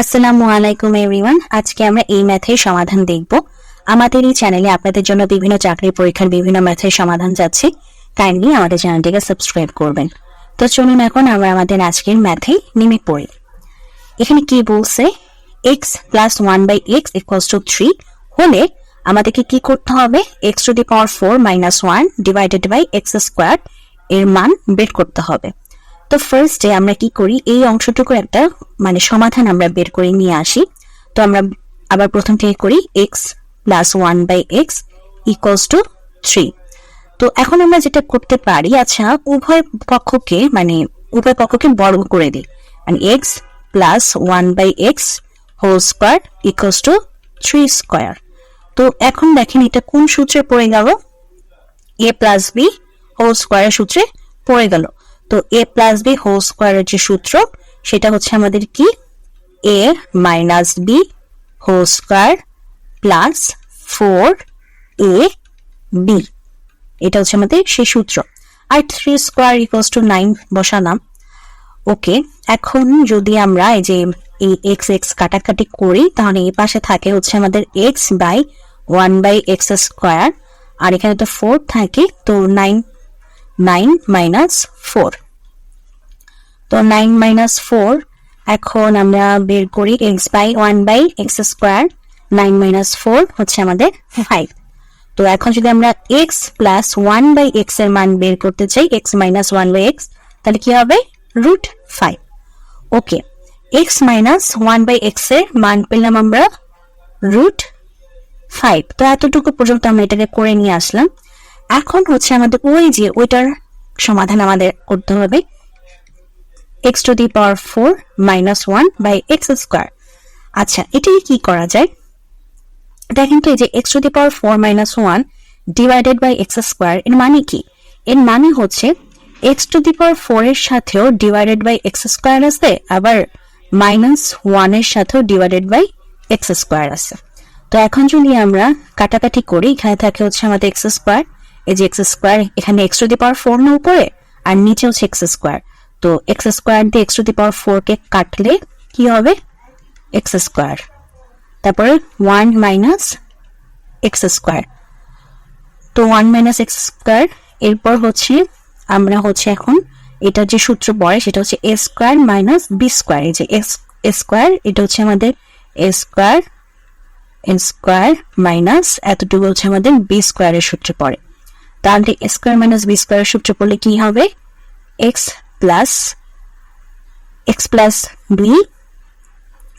আসসালামু আলাইকুম এভরিওয়ান আজকে আমরা এই ম্যাথের সমাধান দেখব। আমাদের এই চ্যানেলে আপনাদের জন্য বিভিন্ন চাকরির পরীক্ষার বিভিন্ন ম্যাথের সমাধান যাচ্ছে। কাইন্ডলি আমাদের চ্যানেলটিকে সাবস্ক্রাইব করবেন। তো চলুন এখন আমরা আমাদের আজকের ম্যাথে নেমে পড়ি। এখানে কি বলছে? X plus one by X equals to three হলে আমাদেরকে কি করতে হবে? X to the power four minus one divided by X square এর মান বের করতে হবে। তো ফার্স্টে আমরা কি করি? এই অংশটুকুর একটা মানে সমাধান আমরা বের করে নিয়ে আসি। তো আমরা আবার প্রথম থেকে করি X plus one by X equals to three তো এখন আমরা যেটা করতে পারি আচ্ছা উভয় পক্ষকে মানে উভয় পক্ষকে বর্গ করে দিই। মানে X plus one by X whole square equals to three square তো এখন দেখেন এটা কোন সূত্রে পড়ে গেল? এ প্লাস বি হোল স্কোয়ারের সূত্রে পড়ে গেল। তো এ প্লাস বি হোল স্কোয়ারের যে সূত্র, সেটা হচ্ছে আমাদের কি? A minus B whole square plus four A B এটা হচ্ছে আমাদের সেই সূত্র। আর three square equals to nine বসালাম। ওকে, এখন যদি আমরা এই যে এই এক্স এক্স কাটাকাটি করি, তাহলে এই পাশে থাকে হচ্ছে আমাদের X by one by X square আর এখানে তো ফোর থাকে, তো নাইন নাইন মাইনাস ফোর তো নাইন মাইনাস ফোর এখন আমরা বের করি X by one by X square nine minus four হচ্ছে আমাদের ফাইভ তো এখন যদি আমরা এক্স প্লাস ওয়ান বাই এক্সের মান বের করতে চাই X minus one by X তাহলে কি হবে? Root five okay X minus one by এক্সের মান পেলাম আমরা রুট ফাইভ তো এতটুকু পর্যন্ত আমরা এটাকে করে নিয়ে আসলাম। এখন হচ্ছে আমাদের ওই যে ওইটার সমাধান আমাদের করতে হবে। X to the power four minus one by X square আচ্ছা এটাকে কি করা যায়? দেখেন তো এই যে X to the power four minus one divided by X square এর মানে কি? এর মানে হচ্ছে X to the power four এর সাথেও ডিভাইডেড বাই এক্স স্কোয়ার আছে, আবার মাইনাস ওয়ানের সাথেও ডিভাইডেড বাই এক্স স্কোয়ার আছে। তো এখন যদি আমরা কাটাকাটি করি, এখানে থাকে হচ্ছে আমাদের এক্স স্কোয়ার এই যে এক্স স্কোয়ার এখানে X to the power four না উপরে, আর নিচে হচ্ছে এক্স স্কোয়ার তো এক্স স্কোয়ার দিয়ে X to the power four কে কাটলে কি হবে? এক্স স্কোয়ার তারপরে ওয়ান মাইনাস এক্স স্কোয়ার তো ওয়ান মাইনাস এক্স স্কোয়ার এরপর হচ্ছে আমরা হচ্ছে এখন এটা যে সূত্র পড়ে, সেটা হচ্ছে A square minus B square এই যে এস স্কোয়ার এটা হচ্ছে আমাদের A square A square minus এতটুকু হচ্ছে আমাদের বি স্কোয়ারের সূত্রে পড়ে। তাহলে স্কোয়ার মাইনাস বি স্কোয়ারের সূত্রে পড়লে কি হবে? X plus X plus B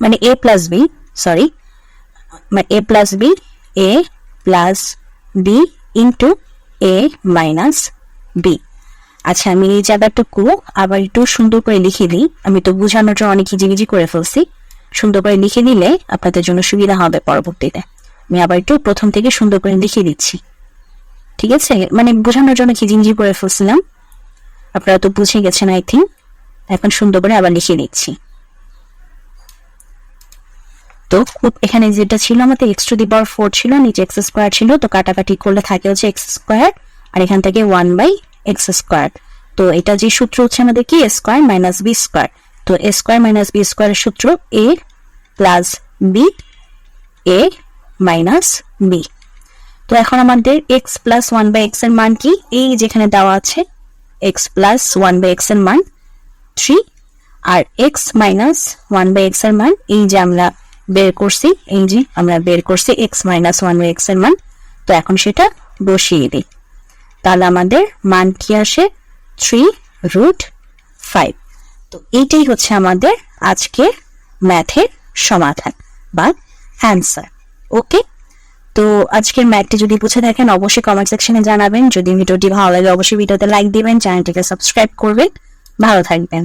মানে এ প্লাস বি সরি মানে A plus B A plus B into A minus B আচ্ছা আমি এই জায়গাটুকু আবার একটু সুন্দর করে লিখে দিই। আমি তো বোঝানোর জন্য অনেক হিজিবিজি করে ফেলছি। সুন্দর করে লিখে দিলে আপনাদের জন্য সুবিধা হবে পরবর্তীতে। আমি আবার একটু প্রথম থেকে সুন্দর করে লিখে দিচ্ছি। ঠিক আছে? মানে বোঝানোর জন্য খিজিঞ্জি করে ফেলছিলাম? আপনারা তো বুঝে গেছেন আই থিঙ্ক এখন সুন্দর করে আবার লিখে দিচ্ছি তো এখানে যেটা ছিল আমাদের X to the power four ছিল, নিচে এক্স স্কোয়ার ছিল, তো কাটাকাটি করলে থাকে হচ্ছে এক্স স্কোয়ার আর এখান থেকে ওয়ান বাই এক্স স্কোয়ার তো এটা যে সূত্র হচ্ছে আমাদের কি? স্কোয়ার মাইনাস বি স্কোয়ার তো এ স্কোয়ার মাইনাস বি স্কোয়ারের সূত্র A plus B A minus B তো এখন আমাদের এক্স প্লাস ওয়ান বাই এক্সের মান কি? এই যেখানে দেওয়া আছে এক্স প্লাস ওয়ান বাই এক্সের মান থ্রি আর এক্স মাইনাস ওয়ান বাই এক্সের মান, এই যে আমরা বের করছি, এই যে আমরা বের করছি এক্স মাইনাস ওয়ান বাই এক্সের মান, তো এখন সেটা বসিয়ে দিই। তাহলে আমাদের মান কি আসে? থ্রি রুট ফাইভ তো এইটাই হচ্ছে আমাদের আজকের ম্যাথের সমাধান বা অ্যান্সার ওকে তো আজকের ম্যাটটি যদি বুঝে থাকেন, অবশ্যই কমেন্ট সেকশনে জানাবেন। যদি ভিডিওটি ভালো লাগে, অবশ্যই ভিডিওতে লাইক দিবেন চ্যানেলটিকে সাবস্ক্রাইব করবেন। ভালো থাকবেন।